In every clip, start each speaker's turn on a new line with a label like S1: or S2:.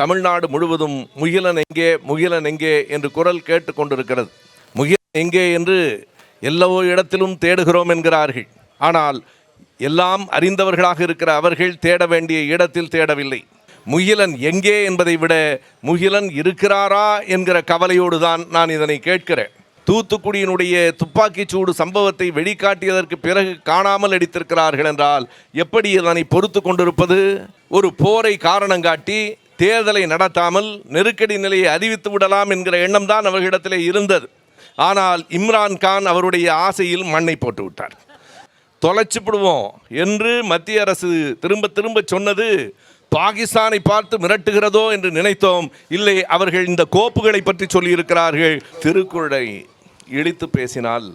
S1: தமிழ்நாடு முழுவதும் முகிலன் எங்கே முகிலன் எங்கே என்று குரல் கேட்டுக்கொண்டிருக்கிறது முகிலன் எங்கே என்று எல்லா இடத்திலும் தேடுகிறோம் என்கிறார்கள். ஆனால் எல்லாம் அறிந்தவர்களாக இருக்கிற அவர்கள் தேட வேண்டிய இடத்தில் தேடவில்லை. முகிலன் எங்கே என்பதை விட முகிலன் இருக்கிறாரா என்கிற கவலையோடு தான் நான் இதனை கேட்கிறேன். தூத்துக்குடியினுடைய துப்பாக்கிச் சூடு சம்பவத்தை வெளிக்காட்டியதற்கு பிறகு காணாமல் அடித்திருக்கிறார்கள் என்றால் எப்படி இதனை பொறுத்து கொண்டிருப்பது? ஒரு போரை காரணம் காட்டி தேர்தலை நடத்தாமல் நெருக்கடி நிலையை அறிவித்து விடலாம் என்கிற எண்ணம் தான் அவர்களிடத்திலே இருந்தது. ஆனால் இம்ரான் கான் அவருடைய ஆசையில் மண்ணை போட்டு விட்டார். தொலைச்சிப்பிடுவோம் என்று மத்திய அரசு திரும்ப திரும்ப சொன்னது பாகிஸ்தானை பார்த்து மிரட்டுகிறதோ என்று நினைத்தோம். இல்லை அவர்கள் இந்த கோப்புகளை பற்றி சொல்லியிருக்கிறார்கள். திருக்குறளை இழித்து பேசினால்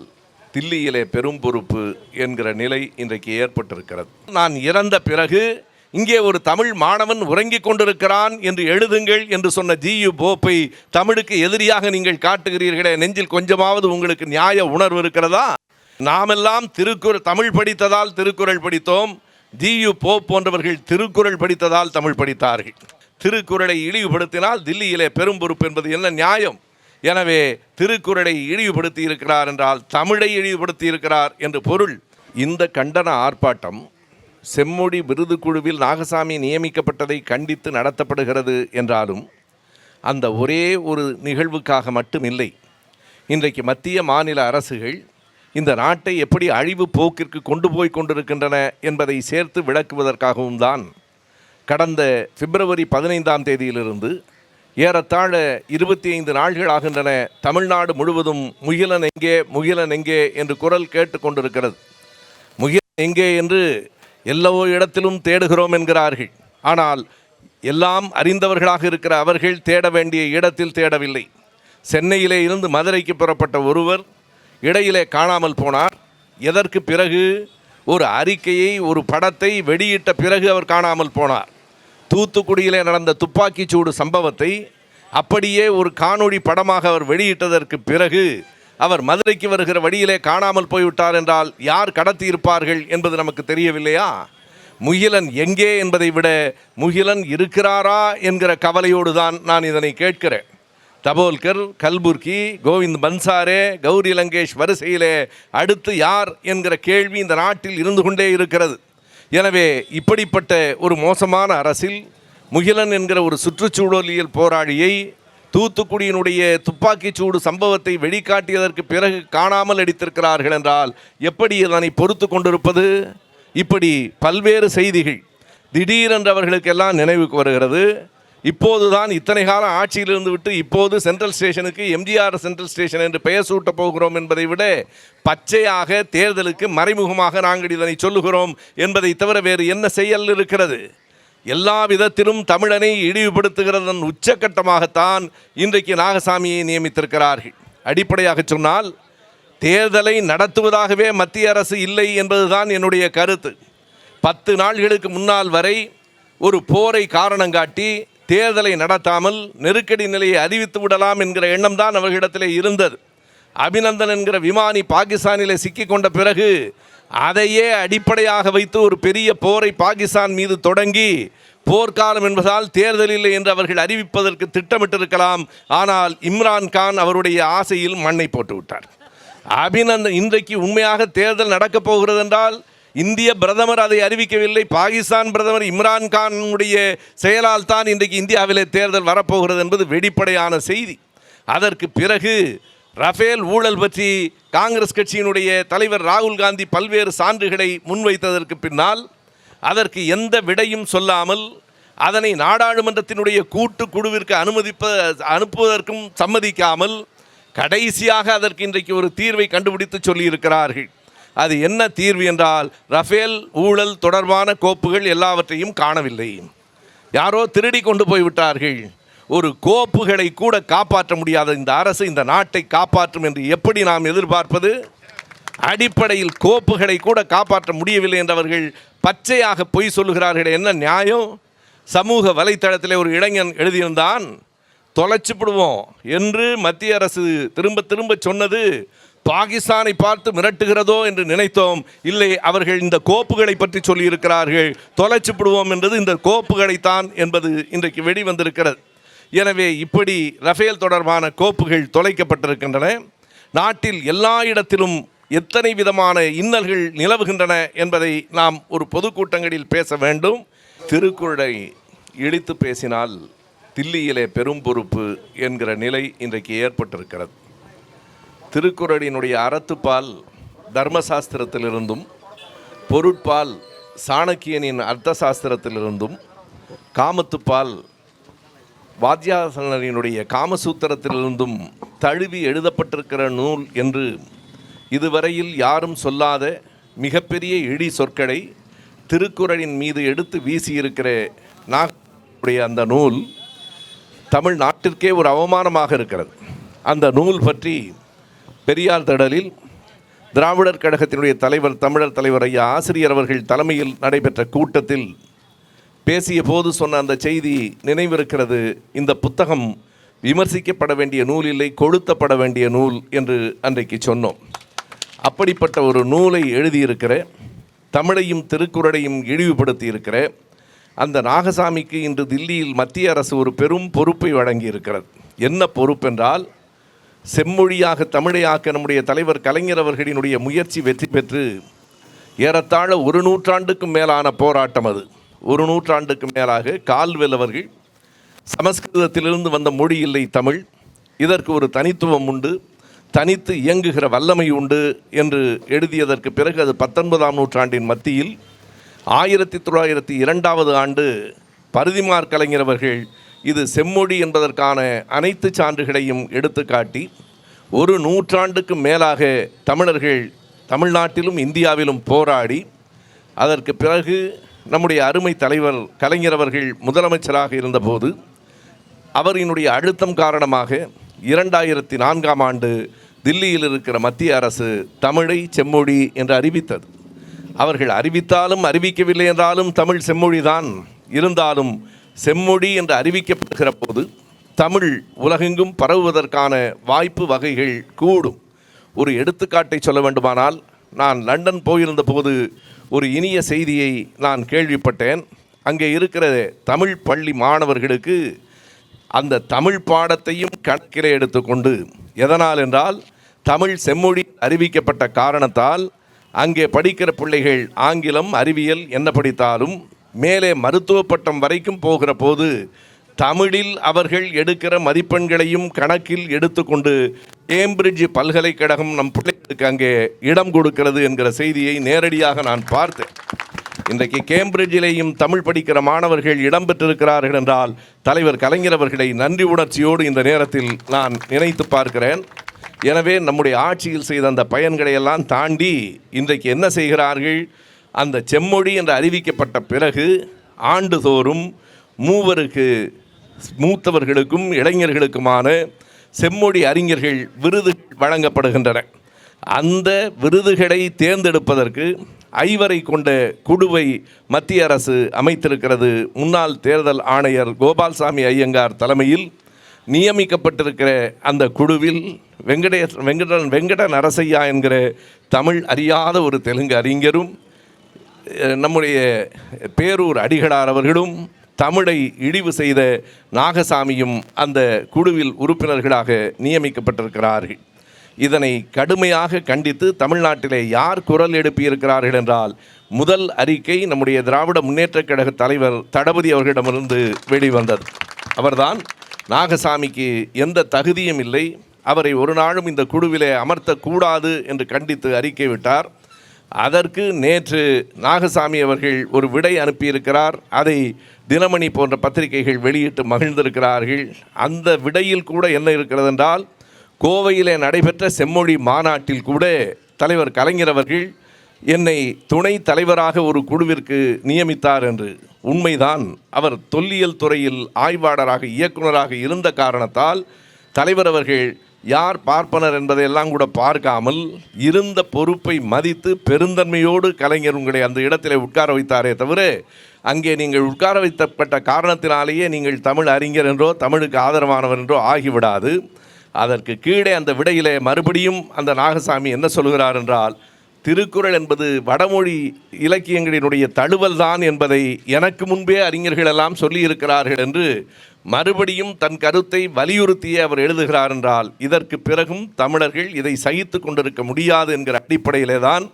S1: தில்லியிலே பெரும் பொறுப்பு என்கிற நிலை இன்றைக்கு ஏற்பட்டிருக்கிறது. நான் இறந்த பிறகு இங்கே ஒரு தமிழ் மாணவன் உறங்கிக் கொண்டிருக்கிறான் என்று எழுதுங்கள் என்று சொன்ன ஜியு போப்பை தமிழுக்கு எதிரியாக நீங்கள் காட்டுகிறீர்களே நெஞ்சில் கொஞ்சமாவது உங்களுக்கு நியாய உணர்வு இருக்கிறதா? நாமெல்லாம் திருக்குறள் தமிழ் படித்ததால் திருக்குறள் படித்தோம். ஜியு போப் போன்றவர்கள் திருக்குறள் படித்ததால் தமிழ் படித்தார்கள். திருக்குறளை இழிவுபடுத்தினால் தில்லியிலே பெரும் பொறுப்பு என்பது என்ன நியாயம்? எனவே திருக்குறளை இழிவுபடுத்தி இருக்கிறார் என்றால் தமிழை இழிவுபடுத்தி இருக்கிறார் என்று பொருள். இந்த கண்டன ஆர்ப்பாட்டம் செம்மொழி விருது குழுவில் நாகசாமி நியமிக்கப்பட்டதை கண்டித்து நடத்தப்படுகிறது என்றாலும் அந்த ஒரே ஒரு நிகழ்வுக்காக மட்டும் இல்லை இன்றைக்கு மத்திய மாநில அரசுகள் இந்த நாட்டை எப்படி அழிவு போக்கிற்கு கொண்டு போய் கொண்டிருக்கின்றன என்பதை சேர்த்து விளக்குவதற்காகவும் தான் கடந்த பிப்ரவரி பதினைந்தாம் தேதியிலிருந்து ஏறத்தாழ இருபத்தி ஐந்து நாள்கள் ஆகின்றன தமிழ்நாடு முழுவதும் முகிலன் எங்கே முகிலன் எங்கே என்று குரல் கேட்டு கொண்டிருக்கிறது. முகிலன் எங்கே என்று எல்லா இடத்திலும் தேடுகிறோம் என்கிறார்கள். ஆனால் எல்லாம் அறிந்தவர்களாக இருக்கிற அவர்கள் தேட வேண்டிய இடத்தில் தேடவில்லை. சென்னையிலே இருந்து மதுரைக்கு புறப்பட்ட ஒருவர் இடையிலே காணாமல் போனார். எதற்கு பிறகு ஒரு அறிக்கையை ஒரு படத்தை வெளியிட்ட பிறகு அவர் காணாமல் போனார். தூத்துக்குடியிலே நடந்த துப்பாக்கிச்சூடு சம்பவத்தை அப்படியே ஒரு காணொளி படமாக அவர் வெளியிட்டதற்கு பிறகு அவர் மதுரைக்கு வருகிற வழியிலே காணாமல் போய்விட்டார் என்றால் யார் கடத்தி இருப்பார்கள் என்பது நமக்கு தெரியவில்லையா? முகிலன் எங்கே என்பதை விட முகிலன் இருக்கிறாரா என்கிற கவலையோடு தான் நான் இதனை கேட்கிறேன். தபோல்கர் கல்புர்கி கோவிந்த் பன்சாரே கௌரி லங்கேஷ் வரிசையிலே அடுத்து யார் என்கிற கேள்வி இந்த நாட்டில் இருந்து கொண்டே இருக்கிறது. எனவே இப்படிப்பட்ட ஒரு மோசமான அரசில் முகிலன் என்கிற ஒரு சுற்றுச்சூழலியல் போராளியை தூத்துக்குடியினுடைய துப்பாக்கிச் சூடு சம்பவத்தை வெளிக்காட்டியதற்கு பிறகு காணாமல் அடித்திருக்கிறார்கள் என்றால் எப்படி இதனை பொறுத்து கொண்டிருப்பது? இப்படி பல்வேறு செய்திகள் திடீரென்று அவர்களுக்கெல்லாம் நினைவுக்கு வருகிறது. இப்போதுதான் இத்தனை காலம் ஆட்சியிலிருந்து விட்டு இப்போது சென்ட்ரல் ஸ்டேஷனுக்கு எம்ஜிஆர் சென்ட்ரல் ஸ்டேஷன் என்று பெயர் சூட்டப் போகிறோம் என்பதை விட பச்சையாக தேர்தலுக்கு மறைமுகமாக நாங்கள் இதனை சொல்லுகிறோம் என்பதை தவிர வேறு என்ன செயல் இருக்கிறது? எல்லா விதத்திலும் தமிழனை இழிவுபடுத்துகிறதன் உச்சக்கட்டமாகத்தான் இன்றைக்கு நாகசாமியை நியமித்திருக்கிறார்கள். அடிப்படையாக சொன்னால் தேர்தலை நடத்துவதாகவே மத்திய அரசு இல்லை என்பதுதான் என்னுடைய கருத்து. பத்து நாள்களுக்கு முன்னால் வரை ஒரு போரை காரணம் காட்டி தேர்தலை நடத்தாமல் நெருக்கடி நிலையை அறிவித்து விடலாம் என்கிற எண்ணம் தான் அவர்களிடத்திலே இருந்தது. அபிநந்தன் என்கிற விமானி பாகிஸ்தானிலே சிக்கிக்கொண்ட பிறகு அதையே அடிப்படையாக வைத்து ஒரு பெரிய போரை பாகிஸ்தான் மீது தொடங்கி போர்க்காலம் என்பதால் தேர்தல் இல்லை என்று அவர்கள் அறிவிப்பதற்கு திட்டமிட்டிருக்கலாம். ஆனால் இம்ரான் கான் அவருடைய ஆசையில் மண்ணை போட்டு விட்டார் அபிநந்தன் இன்றைக்கு உண்மையாக தேர்தல் நடக்கப் போகிறது என்றால் இந்திய பிரதமர் அதை அறிவிக்கவில்லை. பாகிஸ்தான் பிரதமர் இம்ரான் கானுடைய செயலால் தான் இன்றைக்கு இந்தியாவிலே தேர்தல் வரப்போகிறது என்பது வெளிப்படையான செய்தி. அதற்கு பிறகு ரஃபேல் ஊழல் பற்றி காங்கிரஸ் கட்சியினுடைய தலைவர் ராகுல் காந்தி பல்வேறு சான்றுகளை முன்வைத்ததற்கு பின்னால் அதற்கு எந்த விடையும் சொல்லாமல் அதனை நாடாளுமன்றத்தினுடைய கூட்டு குழுவிற்கு அனுமதிப்ப அனுப்புவதற்கும் சம்மதிக்காமல் கடைசியாக அதற்கு இன்றைக்கு ஒரு தீர்வை கண்டுபிடித்து சொல்லியிருக்கிறார்கள். அது என்ன தீர்வு என்றால் ரஃபேல் ஊழல் தொடர்பான கோப்புகள் எல்லாவற்றையும் காணவில்லை. யாரோ திருடி கொண்டு போய் விட்டார்கள் ஒரு கோப்புகளை கூட காப்பாற்ற முடியாத இந்த அரசு இந்த நாட்டை காப்பாற்றும் என்று எப்படி நாம் எதிர்பார்ப்பது? அடிப்படையில் கோப்புகளை கூட காப்பாற்ற முடியவில்லை என்றவர்கள் பச்சையாக பொய் சொல்லுகிறார்கள் என்ன நியாயம்? சமூக வலைத்தளத்தில் ஒரு இளைஞன் எழுதியிருந்தான் தொலைச்சிப்பிடுவோம் என்று மத்திய அரசு திரும்ப திரும்ப சொன்னது பாகிஸ்தானை பார்த்து மிரட்டுகிறதோ என்று நினைத்தோம். இல்லை அவர்கள் இந்த கோப்புகளை பற்றி சொல்லியிருக்கிறார்கள். தொலைச்சு என்றது என்பது இந்த கோப்புகளைத்தான் என்பது இன்றைக்கு வெளிவந்திருக்கிறது. எனவே இப்படி ரஃபேல் தொடர்பான கோப்புகள் தொலைக்கப்பட்டிருக்கின்றன. நாட்டில் எல்லா இடத்திலும் எத்தனை விதமான இன்னல்கள் நிலவுகின்றன என்பதை நாம் ஒரு பொதுக்கூட்டங்களில் பேச வேண்டும். திருக்குறளை இழித்து பேசினால் தில்லியிலே பெரும் பொறுப்பு என்கிற நிலை இன்றைக்கு ஏற்பட்டிருக்கிறது. திருக்குறளினுடைய அறத்துப்பால் தர்மசாஸ்திரத்திலிருந்தும் பொருட்பால் சாணக்கியனின் அர்த்த சாஸ்திரத்திலிருந்தும் காமத்துப்பால் வாத்தியாசனரினுடைய காமசூத்திரத்திலிருந்தும் தழுவி எழுதப்பட்டிருக்கிற நூல் என்று இதுவரையில் யாரும் சொல்லாத மிகப்பெரிய இடி சொற்களை திருக்குறளின் மீது எடுத்து வீசியிருக்கிற நாடைய அந்த நூல் தமிழ் நாட்டிற்கே ஒரு அவமானமாக இருக்கிறது. அந்த நூல் பற்றி பெரியார் திடலில் திராவிடர் கழகத்தினுடைய தலைவர் தமிழர் தலைவர் ஐயா ஆசிரியர் அவர்கள் தலைமையில் நடைபெற்ற கூட்டத்தில் பேசிய போது சொன்ன அந்த செய்தி நினைவிருக்கிறது. இந்த புத்தகம் விமர்சிக்கப்பட வேண்டிய நூல் இல்லை கொளுத்தப்பட வேண்டிய நூல் என்று அன்றைக்கு சொன்னோம். அப்படிப்பட்ட ஒரு நூலை எழுதியிருக்கிற தமிழையும் திருக்குறளையும் இழிவுபடுத்தி இருக்கிற அந்த நாகசாமிக்கு இன்று தில்லியில் மத்திய அரசு ஒரு பெரும் பொறுப்பை வழங்கி இருக்கிறது என்ன பொறுப்பென்றால் செம்மொழியாக தமிழையாக்க நம்முடைய தலைவர் கலைஞர் அவர்களினுடைய முயற்சி வெற்றி பெற்று ஏறத்தாழ ஒரு நூற்றாண்டுக்கும் மேலான போராட்டம் அது. ஒரு நூற்றாண்டுக்கு மேலாக கால்வெல் அவர்கள் சமஸ்கிருதத்திலிருந்து வந்த மொழி இல்லை தமிழ். இதற்கு ஒரு தனித்துவம் உண்டு. தனித்து இயங்குகிற வல்லமை உண்டு என்று எழுதியதற்கு பிறகு அது பத்தொன்பதாம் நூற்றாண்டின் மத்தியில் ஆயிரத்தி தொள்ளாயிரத்தி இரண்டாவது ஆண்டு பருதிமார் கலைஞர் அவர்கள் இது செம்மொழி என்பதற்கான அனைத்து சான்றுகளையும் எடுத்துக்காட்டி ஒரு நூற்றாண்டுக்கு மேலாக தமிழர்கள் தமிழ்நாட்டிலும் இந்தியாவிலும் போராடி அதற்கு பிறகு நம்முடைய அருமை தலைவர் கலைஞர் அவர்கள் முதலமைச்சராக இருந்தபோது அவரினுடைய அழுத்தம் காரணமாக இரண்டாயிரத்தி நான்காம் ஆண்டு தில்லியில் இருக்கிற மத்திய அரசு தமிழை செம்மொழி என்று அறிவித்தது. அவர்கள் அறிவித்தாலும் அறிவிக்கவில்லை என்றாலும் தமிழ் செம்மொழிதான். இருந்தாலும் செம்மொழி என்று அறிவிக்கப்படுகிற போது தமிழ் உலகெங்கும் பரவுவதற்கான வாய்ப்பு வகைகள் கூடும். ஒரு எடுத்துக்காட்டை சொல்ல வேண்டுமானால் நான் லண்டன் போயிருந்த போது ஒரு இனிய செய்தியை நான் கேள்விப்பட்டேன். அங்கே இருக்கிற தமிழ் பள்ளி மாணவர்களுக்கு அந்த தமிழ் பாடத்தையும் கணக்கிலே எடுத்துக்கொண்டு எதனால் என்றால் தமிழ் செம்மொழி அறிவிக்கப்பட்ட காரணத்தால் அங்கே படிக்கிற பிள்ளைகள் ஆங்கிலம் அறிவியல் என்ன படித்தாலும் மேலே மருத்துவ பட்டம் வரைக்கும் போகிற போது தமிழில் அவர்கள் எடுக்கிற மதிப்பெண்களையும் கணக்கில் எடுத்துக்கொண்டு கேம்பிரிட்ஜ் பல்கலைக்கழகம் நம் பிள்ளைகளுக்கு அங்கே இடம் கொடுக்கிறது என்கிற செய்தியை நேரடியாக நான் பார்த்தேன். இன்றைக்கு கேம்பிரிட்ஜிலேயும் தமிழ் படிக்கிற மாணவர்கள் இடம்பெற்றிருக்கிறார்கள் என்றால் தலைவர் கலைஞர் அவர்களை நன்றி உணர்ச்சியோடு இந்த நேரத்தில் நான் நினைத்து பார்க்கிறேன். எனவே நம்முடைய ஆட்சியில் செய்த அந்த பயன்களை எல்லாம் தாண்டி இன்றைக்கு என்ன செய்கிறார்கள்? அந்த செம்மொழி என்று அறிவிக்கப்பட்ட பிறகு ஆண்டுதோறும் மூவருக்கு மூத்தவர்களுக்கும் இளைஞர்களுக்குமான செம்மொழி அறிஞர்கள் விருது வழங்கப்படுகின்றன. அந்த விருதுகளை தேர்ந்தெடுப்பதற்கு ஐவரை கொண்ட குழுவை மத்திய அரசு அமைத்திருக்கிறது. முன்னாள் தேர்தல் ஆணையர் கோபால்சாமி ஐயங்கார் தலைமையில் நியமிக்கப்பட்டிருக்கிற அந்த குழுவில் வெங்கடேஷ் வெங்கடன் வெங்கட நரசையா என்கிற தமிழ் அறியாத ஒரு தெலுங்கு அறிஞரும் நம்முடைய பேரூர் அடிகளார் அவர்களும் தமிழை இழிவு செய்த நாகசாமியும் அந்த குழுவில் உறுப்பினர்களாக நியமிக்கப்பட்டிருக்கிறார்கள். இதனை கடுமையாக கண்டித்து தமிழ்நாட்டிலே யார் குரல் எழுப்பியிருக்கிறார்கள் என்றால் முதல் அறிக்கை நம்முடைய திராவிட முன்னேற்றக் கழக தலைவர் தளபதி அவர்களிடமிருந்து வெளிவந்தது. அவர்தான் நாகசாமிக்கு எந்த தகுதியும் இல்லை அவரை ஒரு நாளும் இந்த குழுவிலே அமர்த்தக்கூடாது என்று கண்டித்து அறிக்கை விட்டார். அதற்கு நேற்று நாகசாமி அவர்கள் ஒரு விடை அனுப்பியிருக்கிறார். அதை தினமணி போன்ற பத்திரிகைகள் வெளியிட்டு மகிழ்ந்திருக்கிறார்கள். அந்த விடையில் கூட என்ன இருக்கிறது என்றால் கோவையிலே நடைபெற்ற செம்மொழி மாநாட்டில் கூட தலைவர் கலைஞர் அவர்கள் என்னை துணை தலைவராக ஒரு குழுவிற்கு நியமித்தார் என்று. உண்மைதான் அவர் தொல்லியல் துறையில் ஆய்வாளராக இயக்குனராக இருந்த காரணத்தால் தலைவர் அவர்கள் யார் பார்ப்பனர் என்பதையெல்லாம் கூட பார்க்காமல் இருந்த பொறுப்பை மதித்து பெருந்தன்மையோடு கலைஞர் உங்களை அந்த இடத்தில் உட்கார வைத்தாரே தவிர அங்கே நீங்கள் உட்கார வைத்தப்பட்ட காரணத்தினாலேயே நீங்கள் தமிழ் அறிஞர் என்றோ தமிழுக்கு ஆதரவானவர் என்றோ ஆகிவிடாது. அதற்கு கீழே அந்த விடையிலே மறுபடியும் அந்த நாகசாமி என்ன சொல்கிறார் என்றால் திருக்குறள் என்பது வடமொழி இலக்கியங்களினுடைய தழுவல் தான் என்பதை எனக்கு முன்பே அறிஞர்களெல்லாம் சொல்லியிருக்கிறார்கள் என்று மறுபடியும் தன் கருத்தை வலியுறுத்தியே அவர் எழுதுகிறார் என்றால் இதற்கு பிறகும் தமிழர்கள் இதை சகித்து கொண்டிருக்க முடியாது என்கிற அடிப்படையிலே தான்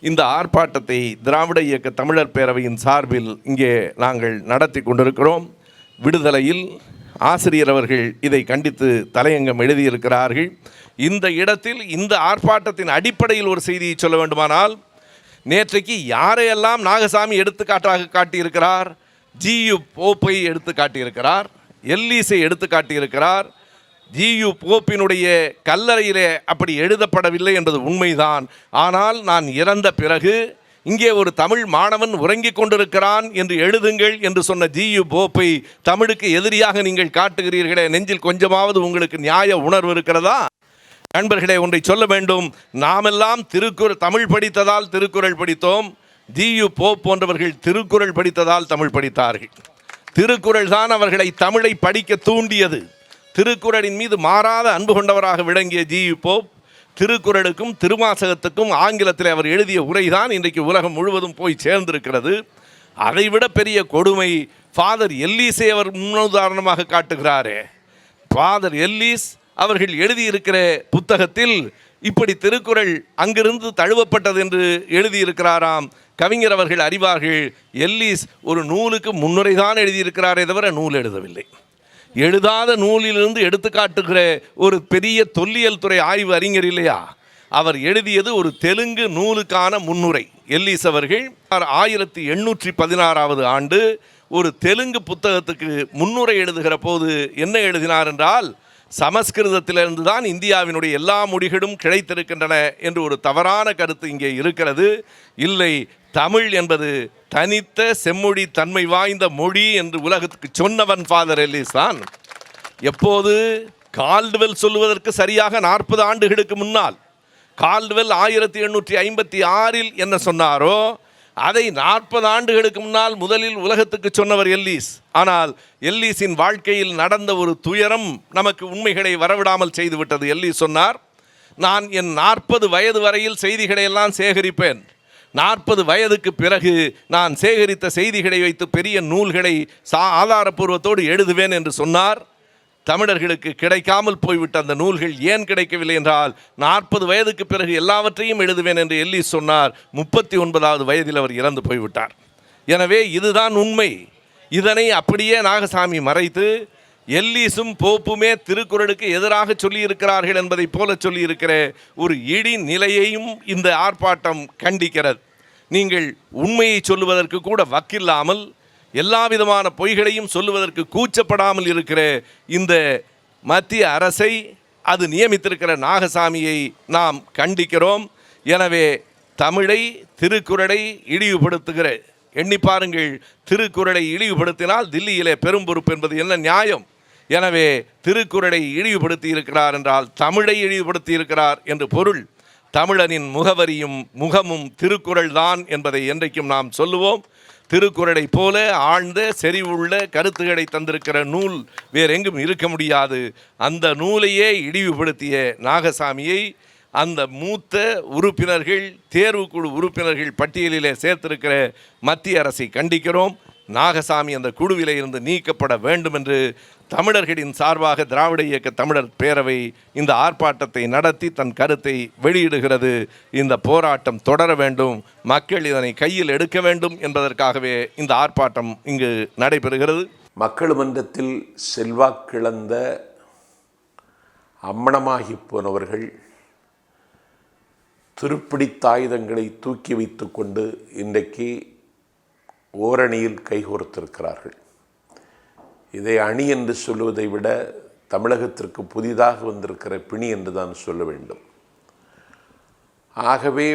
S1: இந்த ஆர்ப்பாட்டத்தை திராவிட இயக்க தமிழர் பேரவையின் சார்பில் இங்கே நாங்கள் நடத்தி கொண்டிருக்கிறோம். விடுதலையில் ஆசிரியர் அவர்கள் இதை கண்டித்து தலையங்கம் எழுதியிருக்கிறார்கள். இந்த இடத்தில் இந்த ஆர்ப்பாட்டத்தின் அடிப்படையில் ஒரு செய்தியை சொல்ல வேண்டுமானால் நேற்றைக்கு யாரையெல்லாம் நாகசாமி எடுத்துக்காட்டாக காட்டியிருக்கிறார் ஜியு போப்பை எடுத்து காட்டியிருக்கிறார் எல்லீஸை எடுத்து காட்டியிருக்கிறார் ஜியு போப்பினுடைய கல்லறையிலே அப்படி எழுதப்படவில்லை என்பது உண்மைதான். ஆனால் நான் இறந்த பிறகு இங்கே ஒரு தமிழ் மாணவன் உறங்கிக் கொண்டிருக்கிறான் என்று எழுதுங்கள் என்று சொன்ன ஜியு போப்பை தமிழுக்கு எதிரியாக நீங்கள் காட்டுகிறீர்களே நெஞ்சில் கொஞ்சமாவது உங்களுக்கு நியாய உணர்வு இருக்கிறதா? நண்பர்களே ஒன்றை சொல்ல வேண்டும். நாமெல்லாம் திருக்குறள் தமிழ் படித்ததால் திருக்குறள் படித்தோம். ஜியு போப் போன்றவர்கள் திருக்குறள் படித்ததால் தமிழ் படித்தார்கள். திருக்குறள் தான் அவர்களை தமிழை படிக்க தூண்டியது. திருக்குறளின் மீது மாறாத அன்பு கொண்டவராக விளங்கிய ஜியு போப் திருக்குறளுக்கும் திருவாசகத்துக்கும் ஆங்கிலத்தில் அவர் எழுதிய உரைதான் இன்றைக்கு உலகம் முழுவதும் போய் சேர்ந்திருக்கிறது. அதைவிட பெரிய கொடுமை ஃபாதர் எல்லீஸை அவர் முன்னுதாரணமாக காட்டுகிறாரே. ஃபாதர் எல்லீஸ் அவர்கள் எழுதியிருக்கிற புத்தகத்தில் இப்படி திருக்குறள் அங்கிருந்து தழுவப்பட்டது என்று எழுதியிருக்கிறாராம். கவிஞர் அவர்கள் அறிவார்கள் எல்லீஸ் ஒரு நூலுக்கு முன்னுரை தான் எழுதியிருக்கிறாரே தவிர நூல் எழுதவில்லை. எழுதாத நூலிலிருந்து எடுத்து காட்டுகிற ஒரு பெரிய தொல்லியல் துறை ஆய்வு அறிஞர் இல்லையா? அவர் எழுதியது ஒரு தெலுங்கு நூலுக்கான முன்னுரை. எல்லீஸ் அவர்கள் ஆயிரத்தி எண்ணூற்றி பதினாறாவது ஆண்டு ஒரு தெலுங்கு புத்தகத்துக்கு முன்னுரை எழுதுகிற போது என்ன எழுதினார் என்றால் சமஸ்கிருதத்திலிருந்து தான் இந்தியாவினுடைய எல்லா மொழிகளும் கிடைத்திருக்கின்றன என்று ஒரு தவறான கருத்து இங்கே இருக்கிறது. இல்லை தமிழ் என்பது தனித்த செம்மொழி தன்மை வாய்ந்த மொழி என்று உலகத்துக்கு சொன்னவன் ஃபாதர் எல்லிஸ் தான் எப்போது கால்டுவெல் சொல்லுவதற்கு சரியாக நாற்பது ஆண்டுகளுக்கு முன்னால் கால்டுவெல் ஆயிரத்தி எண்ணூற்றி ஐம்பத்தி ஆறில் என்ன சொன்னாரோ அதை நாற்பது ஆண்டுகளுக்கு முன்னால் முதலில் உலகத்துக்கு சொன்னவர் எல்லீஸ். ஆனால் எல்லீஸின் வாழ்க்கையில் நடந்த ஒரு துயரம் நமக்கு உண்மைகளை வரவிடாமல் செய்துவிட்டது எல்லீஸ் சொன்னார் நான் என் நாற்பது வயது வரையில் செய்திகளை எல்லாம் சேகரிப்பேன். நாற்பது வயதுக்கு பிறகு நான் சேகரித்த செய்திகளை வைத்து பெரிய நூல்களை சா ஆதாரப்பூர்வத்தோடு எழுதுவேன் என்று சொன்னார். தமிழர்களுக்கு கிடைக்காமல் போய்விட்ட அந்த நூல்கள் ஏன் கிடைக்கவில்லை என்றால் நாற்பது வயதுக்கு பிறகு எல்லாவற்றையும் எழுதுவேன் என்று எல்லி சொன்னார். முப்பத்தி ஒன்பதாவது வயதில் அவர் இறந்து போய்விட்டார். எனவே இதுதான் உண்மை. இதனை அப்படியே நாகசாமி மறைத்து எல்லீஸும் போப்புமே திருக்குறளுக்கு எதிராக சொல்லியிருக்கிறார்கள் என்பதைப் போல சொல்லியிருக்கிற ஒரு இடி நிலையையும் இந்த ஆர்ப்பாட்டம் கண்டிக்கிறது. நீங்கள் உண்மையை சொல்லுவதற்கு கூட வக்கில்லாமல் எல்லா விதமான பொய்களையும் சொல்லுவதற்கு கூச்சப்படாமல் இருக்கிற இந்த மத்திய அரசை அது நியமித்திருக்கிற நாகசாமியை நாம் கண்டிக்கிறோம். எனவே தமிழை திருக்குறளை இழிவுபடுத்துகிற எண்ணி பாருங்கள் திருக்குறளை இழிவுபடுத்தினால் தில்லியிலே பெரும் பொறுப்பு என்பது என்ன நியாயம்? எனவே திருக்குறளை இழிவுபடுத்தி இருக்கிறார் என்றால் தமிழை இழிவுபடுத்தி இருக்கிறார் என்று பொருள். தமிழனின் முகவரியும் முகமும் திருக்குறள் தான் என்பதை என்றைக்கும் நாம் சொல்லுவோம். திருக்குறளை போல ஆழ்ந்த செறிவுள்ள கருத்துக்களை தந்திருக்கிற நூல் வேறெங்கும் இருக்க முடியாது. அந்த நூலையே இழிவுபடுத்திய நாகசாமியை அந்த மூத்த உறுப்பினர்கள் தேர்வுக்குழு உறுப்பினர்கள் பட்டியலிலே சேர்த்திருக்கிற மத்திய அரசை கண்டிக்கிறோம். நாகசாமி அந்த குழுவிலே இருந்து நீக்கப்பட வேண்டும் என்று தமிழர்களின் சார்பாக திராவிட இயக்க தமிழர் பேரவை இந்த ஆர்ப்பாட்டத்தை நடத்தி தன் கருத்தை வெளியிடுகிறது. இந்த போராட்டம் தொடர வேண்டும். மக்கள் இதனை கையில் எடுக்க வேண்டும் என்பதற்காகவே இந்த ஆர்ப்பாட்டம் இங்கு நடைபெறுகிறது.
S2: மக்கள் மன்றத்தில் செல்வாக்கிழந்த அம்மணமாகி போனவர்கள் துருப்பிடித்தாயுதங்களை தூக்கி வைத்துக்கொண்டு இன்றைக்கு ஓரணியில் கைகோர்த்திருக்கிறார்கள். இதை அணி என்று சொல்லுவதை விட தமிழகத்திற்கு புதிதாக வந்திருக்கிற பிணி என்று தான் சொல்ல வேண்டும். ஆகவே